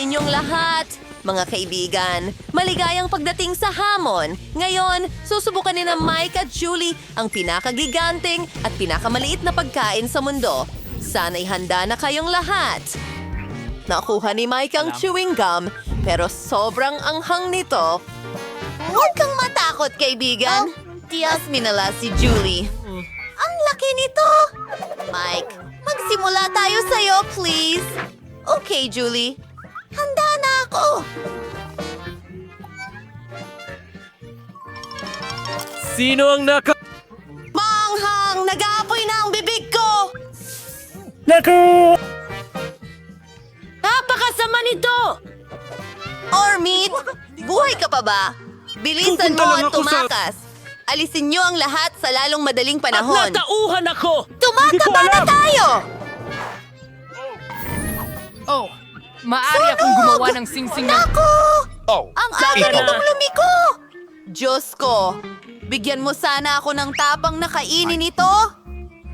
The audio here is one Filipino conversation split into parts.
inyong lahat! Mga kaibigan, maligayang pagdating sa hamon. Ngayon, susubukan ni na Mike at Julie ang pinakagiganting at pinakamaliit na pagkain sa mundo. Sana'y handa na kayong lahat. Nakuha ni Mike ang chewing gum, pero sobrang anghang nito. Huwag kang matakot, kaibigan. Tias minala si Julie. Ang laki nito! Mike, magsimula tayo sa'yo, please. Okay, Julie. Handa na ako. Sino ang naka... Manghang! Nag-aapoy na ang bibig ko! Naku! Napakasama nito! Ormit, buhay ka pa ba? Bilisan Pupunta mo lang at ako sa- tumakas. Alisin niyo ang lahat sa lalong madaling At panahon. natauhan ako! Tumataba na alam. tayo! Gumawa ng singsing na... Naku! Oh, Ang aga na. nitong lumiko! Diyos ko, bigyan mo sana ako ng tapang na kainin ito.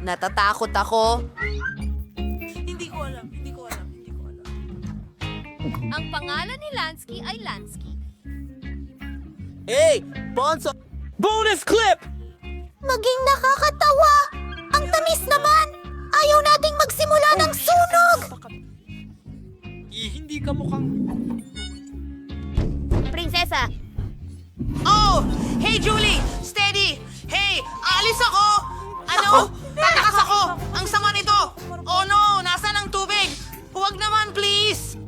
Natatakot ako. Hindi ko alam, hindi ko alam, hindi ko alam. Ang pangalan ni Lansky ay Lansky. Hey! Bonso! Bonus clip! Maging nakakatawa! Ang tamis naman! Ayaw nating magsimula ng sunog! Eh, hindi ka mukhang... Prinsesa! Oh! Hey, Julie! Steady! Hey! Alis ako! Ano? Tatakas ako! Ang sama nito! Oh no! Nasaan ang tubig? Huwag naman, please!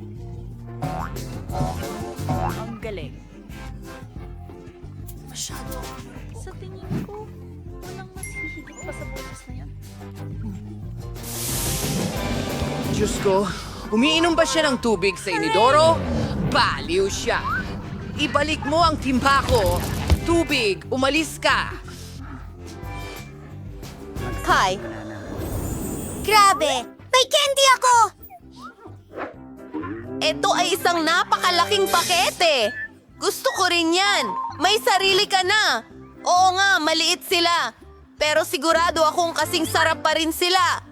Ang galing. Masyado. Sa tingin ko, walang mas hihigit pa sa boses na yan. Diyos ko, umiinom ba siya ng tubig sa inidoro? Baliw siya. Ibalik mo ang timba ko. Tubig, umalis ka. Hi. Grabe! May candy ako! Ito ay isang napakalaking pakete. Gusto ko rin yan. May sarili ka na. Oo nga, maliit sila. Pero sigurado akong kasing sarap pa rin sila.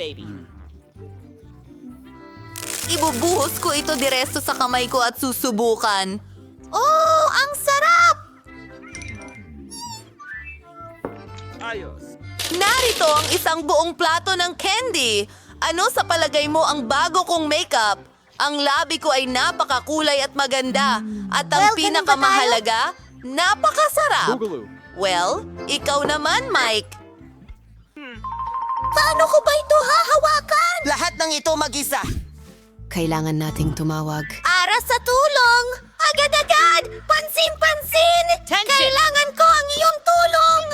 baby. Ibubuhos ko ito diresto sa kamay ko at susubukan. Oh, ang sarap! Ayos. Narito ang isang buong plato ng candy. Ano sa palagay mo ang bago kong makeup? Ang labi ko ay napakakulay at maganda. At ang pinakamahalaga, napakasarap. Boogaloo. Well, ikaw naman, Mike. Paano ko ba ito hahawakan? Lahat ng ito mag-isa. Kailangan nating tumawag. Aras sa tulong! Agad-agad! Pansin-pansin! Kailangan ko ang iyong tulong!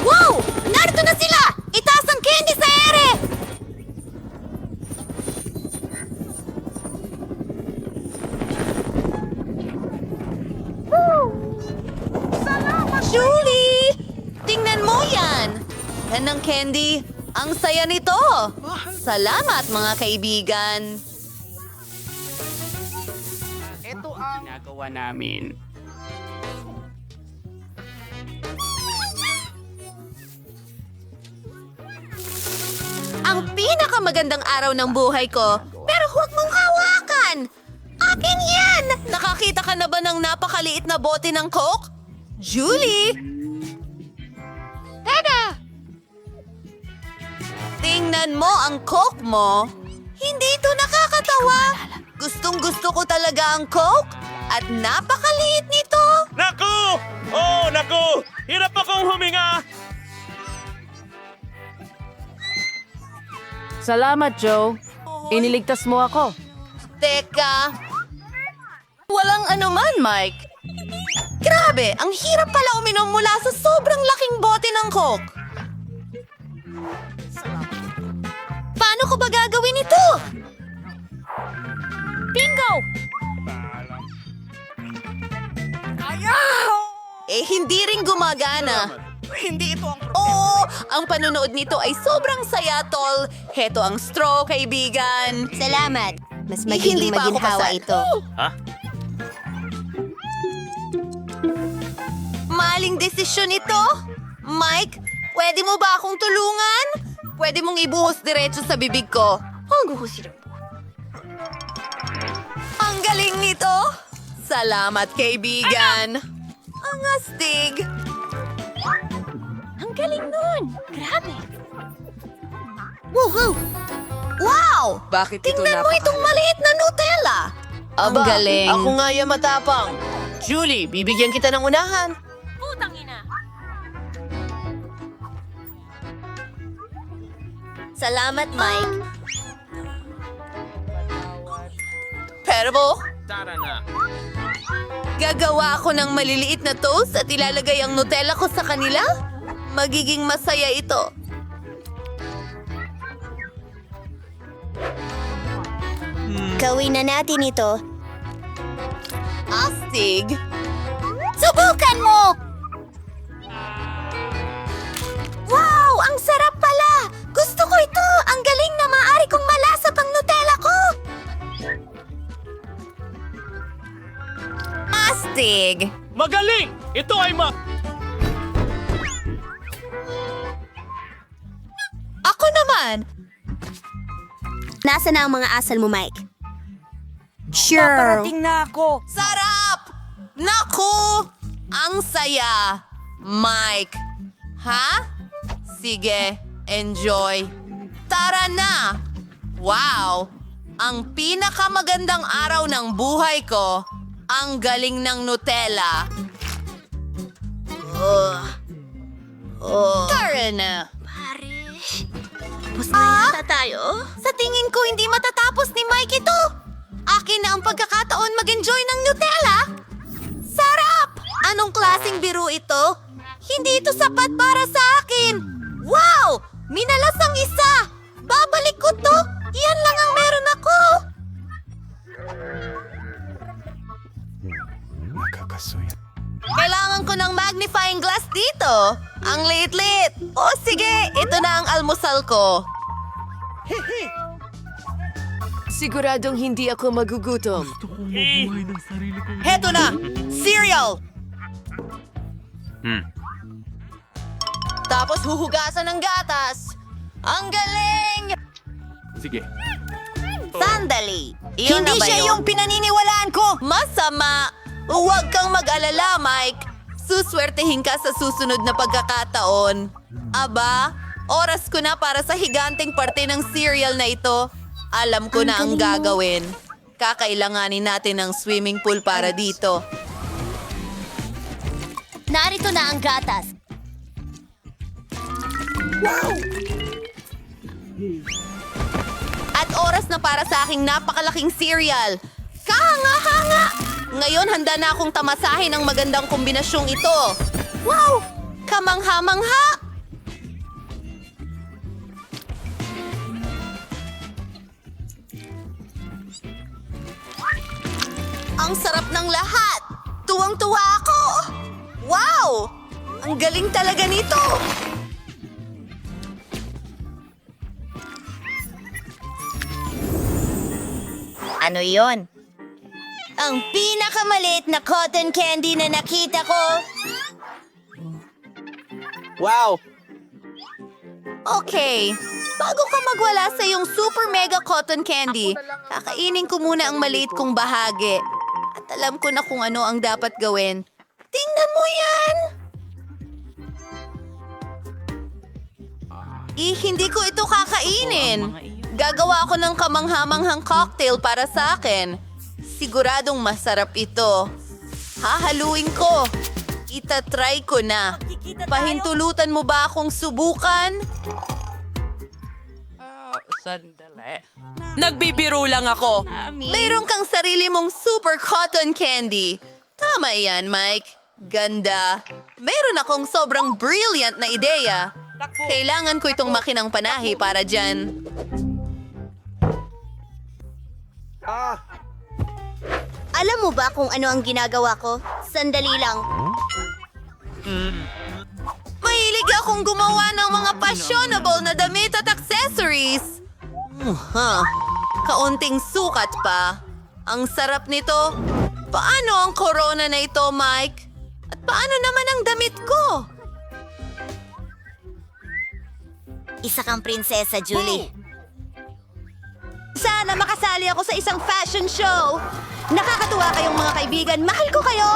Wow! Narito na sila! Itaas ang candy sa ere! Julie! Tingnan mo yan! Yan ang candy. Ang saya nito! Salamat mga kaibigan! Ginagawa namin. Ang pinakamagandang araw ng buhay ko. Pero huwag mong hawakan! Akin yan! Nakakita ka na ba ng napakaliit na bote ng Coke? Julie! Teka! Tingnan mo ang Coke mo. Hindi ito nakakatawa. Gustong gusto ko talaga ang Coke. At napakaliit nito. Naku! Oh, naku! Hirap akong huminga! Salamat, Joe. Iniligtas mo ako. Teka. Walang anuman, Mike. Grabe, ang hirap pala uminom mula sa sobrang laking bote ng Coke. Paano ko ba gagawin ito? Bingo! Eh, hindi rin gumagana. Hindi ito ang Oo, ang panonood nito ay sobrang saya, tol. Heto ang straw, kaibigan. Salamat. Mas magiging hindi pa ako maginhawa kasal. ito. Ha? Maling desisyon ito. Mike, pwede mo ba akong tulungan? Pwede mong ibuhos diretso sa bibig ko. galing nito! Salamat, kaibigan! Ang astig! Ang galing nun! Grabe! Woohoo! Wow! Bakit ito Tingnan mo itong maliit na Nutella! Aba, Ang galing. ako nga yung matapang. Julie, bibigyan kita ng unahan. Putang ina! Salamat, Mike. Pero, Tara na. Gagawa ako ng maliliit na toast at ilalagay ang Nutella ko sa kanila? Magiging masaya ito. Gawin na natin ito. Astig! Subukan mo! Wow! Ang sarap Astig! Magaling! Ito ay ma... Ako naman! Nasaan na ang mga asal mo, Mike? Sure. Sarap! Naku! Ang saya! Mike! Ha? Sige, enjoy. Tara na! Wow! Ang pinakamagandang araw ng buhay ko, ang galing ng Nutella. Oh. Oh. Tara na! Tapos na yata tayo? Sa tingin ko, hindi matatapos ni Mike ito. Akin na ang pagkakataon mag-enjoy ng Nutella. Sarap! Anong klasing biro ito? Hindi ito sapat para sa akin. Wow! Minalas ang isa! Babalik ko to! Yan lang ang Kailangan ko ng magnifying glass dito. Ang liit-liit. O sige, ito na ang almusal ko. Siguradong hindi ako magugutom. Heto na! Cereal! Tapos huhugasan ng gatas. Ang galing! Sige. Sandali! Iyon Hindi na ba siya yun? yung pinaniniwalaan ko! Masama! Huwag kang mag-alala, Mike. Suswertehin ka sa susunod na pagkakataon. Aba, oras ko na para sa higanteng parte ng cereal na ito. Alam ko na ang gagawin. Kakailanganin natin ng swimming pool para dito. Narito na ang gatas. At oras na para sa aking napakalaking cereal. Kahanga-hanga! Ngayon handa na akong tamasahin ang magandang kombinasyong ito. Wow! Kamangha-mangha! Ang sarap ng lahat! Tuwang-tuwa ako! Wow! Ang galing talaga nito! Ano yon? Ang pinakamaliit na cotton candy na nakita ko. Wow! Okay. Bago ka magwala sa iyong super mega cotton candy, kakainin ko muna ang maliit kong bahagi. At alam ko na kung ano ang dapat gawin. Tingnan mo yan! Eh, hindi ko ito kakainin. Gagawa ako ng kamanghamanghang cocktail para sa akin. Siguradong masarap ito. Hahaluin ko. Itatry ko na. Pahintulutan mo ba akong subukan? Nagbibiro lang ako. Mayroon kang sarili mong super cotton candy. Tama yan, Mike. Ganda. Mayroon akong sobrang brilliant na ideya. Kailangan ko itong makinang panahi para dyan. Alam mo ba kung ano ang ginagawa ko? Sandali lang. Mahilig akong gumawa ng mga fashionable na damit at accessories. Huh. Kaunting sukat pa. Ang sarap nito. Paano ang corona na ito, Mike? At paano naman ang damit ko? Isa kang prinsesa, Julie. Sana makasali ako sa isang fashion show. Nakakatuwa kayong mga kaibigan. Mahal ko kayo.